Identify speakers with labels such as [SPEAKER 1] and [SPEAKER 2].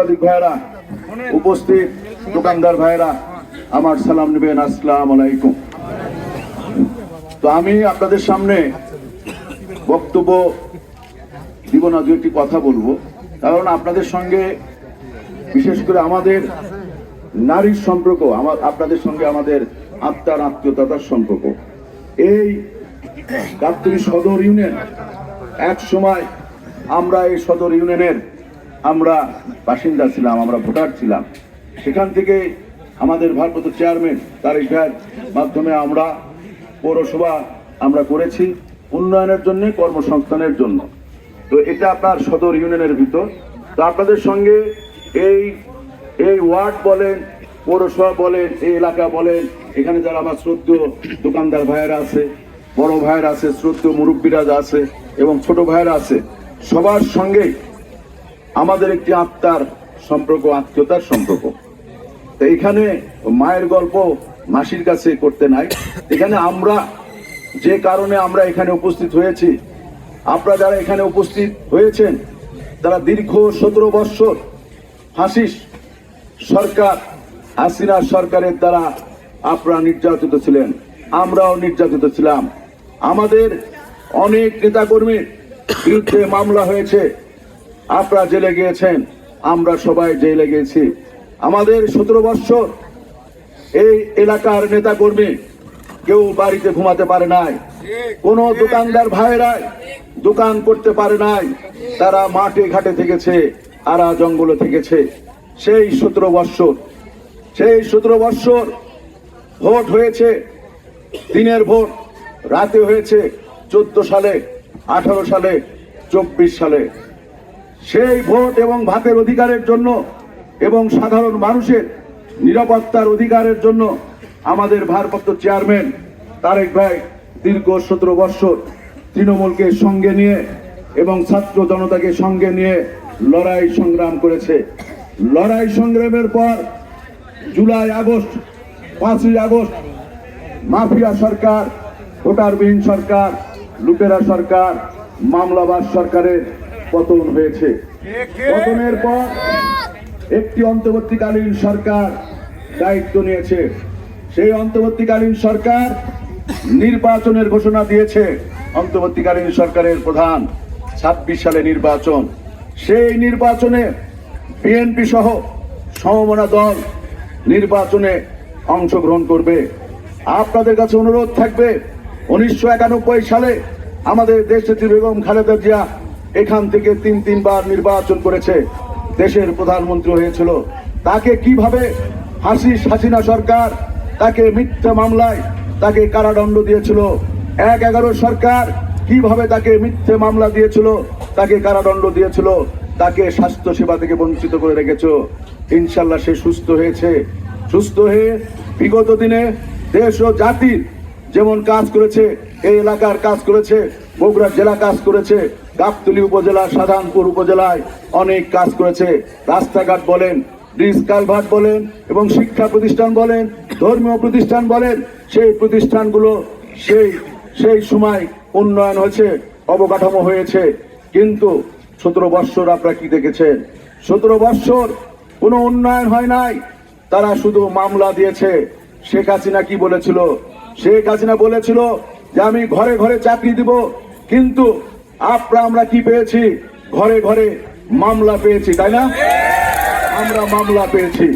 [SPEAKER 1] সাংবাদিক ভাইয়েরা, উপস্থিত দোকানদার ভাইয়েরা, আমার সালাম নেবেন, আসসালাম আলাইকুম। তো আমি আপনাদের সামনে বক্তব্য দিব না দু একটি কথা বলব। কারণ আপনাদের সঙ্গে, বিশেষ করে আমাদের নারীর সম্পর্ক, আমার, আপনাদের সঙ্গে আমাদের আত্মার আত্মীয়তার সম্পর্ক। এই গাবতলী সদর ইউনিয়ন, এক সময় আমরা এই সদর ইউনিয়নের আমরা বাসিন্দা ছিলাম, আমরা ভোটার ছিলাম। সেখান থেকে আমাদের ভারপ্রাপ্ত চেয়ারম্যান তারেক ভাইয়ের মাধ্যমে আমরা পৌরসভা আমরা করেছি উন্নয়নের জন্য, কর্মসংস্থানের জন্য। তো এটা আপনার সদর ইউনিয়নের ভিতর। তো আপনাদের সঙ্গে এই এই ওয়ার্ড বলেন, পৌরসভা বলেন, এই এলাকা বলেন, এখানে যারা আমার শ্রদ্ধেয় দোকানদার ভাইয়েরা আছে, বড় ভাইয়েরা আছে শ্রদ্ধেয় মুরব্বীরা আছে, এবং ছোট ভাইয়েরা আছে, সবার সঙ্গে আমাদের একটি আত্মার সম্পর্ক, আত্মীয়তার সম্পর্ক। তো এখানে মায়ের গল্প মাসির কাছে করতে নাই। এখানে আমরা যে কারণে আমরা এখানে উপস্থিত হয়েছি, আপনারা যারা এখানে উপস্থিত হয়েছেন, তারা দীর্ঘ সতেরো বৎসর হাসিস সরকার, হাসিনা সরকারের দ্বারা আপনারা নির্যাতিত ছিলেন। আমরাও নির্যাতিত ছিলাম। আমাদের অনেক নেতাকর্মীর বিরুদ্ধে মামলা হয়েছে। আপনারা জেলে গিয়েছেন, আমরা সবাই জেলে গেছি আমাদের সতেরো বৎসর এই এলাকার নেতাকর্মী কেউ বাড়িতে ঘুমাতে পারে নাই, কোন দোকানদার ভাইরাই দোকান করতে পারে নাই, তারা মাঠে ঘাটে থেকেছে, আরা জঙ্গলে থেকেছে। সেই সতেরো বৎসর, সেই সতেরো বৎসর ভোট হয়েছে, দিনের ভোট, রাতে হয়েছে, চোদ্দ সালে, আঠারো সালে, চব্বিশ সালে। সেই ভোট এবং ভাতের অধিকারের জন্য এবং সাধারণ মানুষের নিরাপত্তার অধিকারের জন্য আমাদের ভারপ্রাপ্ত চেয়ারম্যান তারেক ভাই দীর্ঘ সতেরো বৎসর তৃণমূলকে সঙ্গে নিয়ে এবং ছাত্র জনতাকে সঙ্গে নিয়ে লড়াই সংগ্রাম করেছে। লড়াই সংগ্রামের পর জুলাই আগস্ট, পাঁচই আগস্ট মাফিয়া সরকার, ভোটারবিহীন সরকার, লুটেরা সরকার, মামলাবাজ সরকারের পতন হয়েছে। পতনের পর একটি অন্তর্বর্তীকালীন সরকার দায়িত্ব নিয়েছে। সেই অন্তর্বর্তীকালীন সরকার নির্বাচনের ঘোষণা দিয়েছে অন্তর্বর্তীকালীন সরকারের প্রধান ছাব্বিশ সালে নির্বাচন। সেই নির্বাচনে বিএনপি সহ সমমনা দল নির্বাচনে অংশগ্রহণ করবে। আপনাদের কাছে অনুরোধ থাকবে উনিশশো একানব্বই সালে আমাদের দেশনেত্রী বেগম খালেদা জিয়া এখান থেকে তিন তিনবার নির্বাচন করেছে দেশের প্রধানমন্ত্রী হয়েছিল। তাকে কীভাবে হাসিস হাসিনা সরকার, তাকে মিথ্যা মামলায় তাকে কারাদণ্ড দিয়েছিল? এক এগারো সরকার কীভাবে তাকে মিথ্যে মামলা দিয়েছিল, তাকে কারাদণ্ড দিয়েছিল? তাকে স্বাস্থ্য সেবা থেকে বঞ্চিত করে রেখেছ। ইনশাল্লাহ সে সুস্থ হয়েছে। সুস্থ হয়ে বিগত দিনে দেশ ও জাতির যেমন কাজ করেছে, এই এলাকার কাজ করেছে, বগুড়া জেলা কাজ করেছে গাবতলী উপজেলা সাধারণপুর উপজেলায় অনেক কাজ করেছে। রাস্তাঘাট বলেন ব্রিজ কালভার্ট বলেন এবং শিক্ষা প্রতিষ্ঠান বলেন, ধর্মীয় প্রতিষ্ঠান বলেন, সেই প্রতিষ্ঠানগুলো সেই সেই সময় উন্নয়ন হয়েছে, অবকাঠামো হয়েছে। কিন্তু সতেরো বৎসর আপনারা কি দেখেছেন? সতেরো বৎসর কোনো উন্নয়ন হয় নাই। তারা শুধু মামলা দিয়েছে। শেখ হাসিনা কি বলেছিল? শেখ হাসিনা বলেছিল যে, আমি ঘরে ঘরে চাকরি দিব, কিন্তু আপনারা আমরা কি পেয়েছি? ঘরে ঘরে মামলা পেয়েছি তাই না? আমরা মামলা পেয়েছি।